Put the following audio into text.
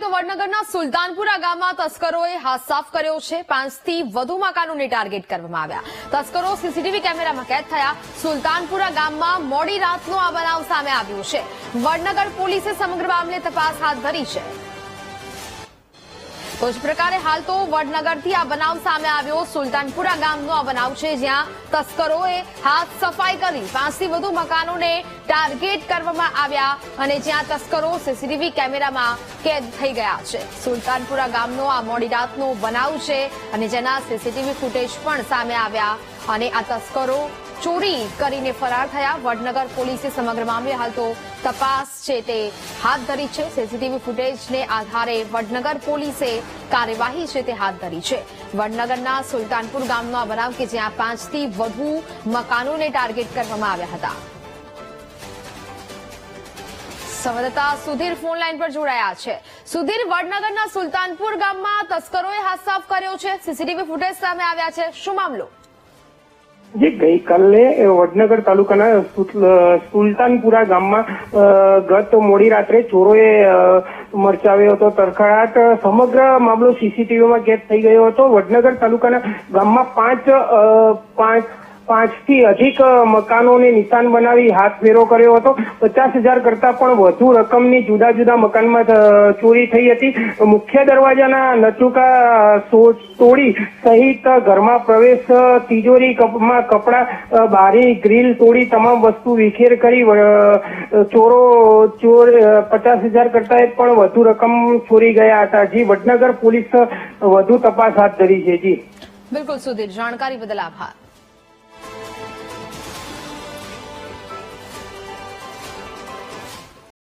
તો વડનગરના સુલતાનપુરા ગામમાં તસ્કરોએ હાથ સાફ કર્યો છે. પાંચથી વધુ મકાનોને ટાર્ગેટ કરવામાં આવ્યા. તસ્કરો સીસીટીવી કેમેરામાં કેદ થયા. સુલતાનપુરા ગામમાં મોડી રાતનો આ બનાવ સામે આવ્યો છે. વડનગર પોલીસે સમગ્ર મામલે તપાસ હાથ ધરી છે. તો જ પ્રકારે હાલ તો વડનગરથી આ બનાવ સામે આવ્યો. સુલતાનપુરા ગામનો આ બનાવ છે, જ્યાં તસ્કરોએ હાથ સફાઈ કરી પાંચથી વધુ મકાનોને ટાર્ગેટ કરવામાં આવ્યા અને જ્યાં તસ્કરો સીસીટીવી કેમેરામાં કેદ થઈ ગયા છે. સુલતાનપુરા ગામનો આ મોડી રાતનો બનાવ છે અને જેના સીસીટીવી ફૂટેજ પણ સામે આવ્યા અને આ તસ્કરો ચોરી કરીને ફરાર થયા. વડનગર પોલીસે સમગ્ર મામલે હાલ તો તપાસ છે તે હાથ ધરી છે. સીસીટીવી ફૂટેજને આધારે વડનગર પોલીસે કાર્યવાહી છે તે હાથ ધરી છે. વડનગરના સુલતાનપુર ગામનો આ બનાવ કે જ્યાં પાંચથી વધુ મકાનોને ટાર્ગેટ કરવામાં આવ્યા હતા. સંવાદદાતા સુધીર ફોન લાઈન પર જોડાયા છે. સુધીર, વડનગરના સુલતાનપુર ગામમાં તસ્કરોએ હાથ સાફ કર્યો છે. સીસીટીવી ફૂટેજ સામે આવ્યા છે. શું મામલો? જે ગઈકાલે વડનગર તાલુકાના સુલ- સુલતાનપુરા ગામમાં ગત મોડી રાત્રે ચોરોએ મરચાવ્યો હતો, તરખડાટ સમગ્ર મામલો સીસીટીવીમાં કેદ થઈ ગયો હતો. વડનગર તાલુકાના ગામમાં પાંચ પાંચ પાંચથી અધિક મકાનોને નિશાન બનાવી હાથ ફેરો કર્યો હતો. પચાસ હજાર કરતા પણ વધુ રકમની જુદા જુદા મકાનમાં ચોરી થઈ હતી. મુખ્ય દરવાજાના નચુકા તોડી સહિત ઘરમાં પ્રવેશ તિજોરી કપડા બારી, ગ્રીલ તોડી તમામ વસ્તુ વિખેર કરી ચોરો, ચોર પચાસ હજાર કરતા પણ વધુ રકમ ચોરી ગયા હતા. જી, વડનગર પોલીસ વધુ તપાસ હાથ ધરી છે. જી. બિલકુલ સુધીર, જાણકારી બદલ આભાર.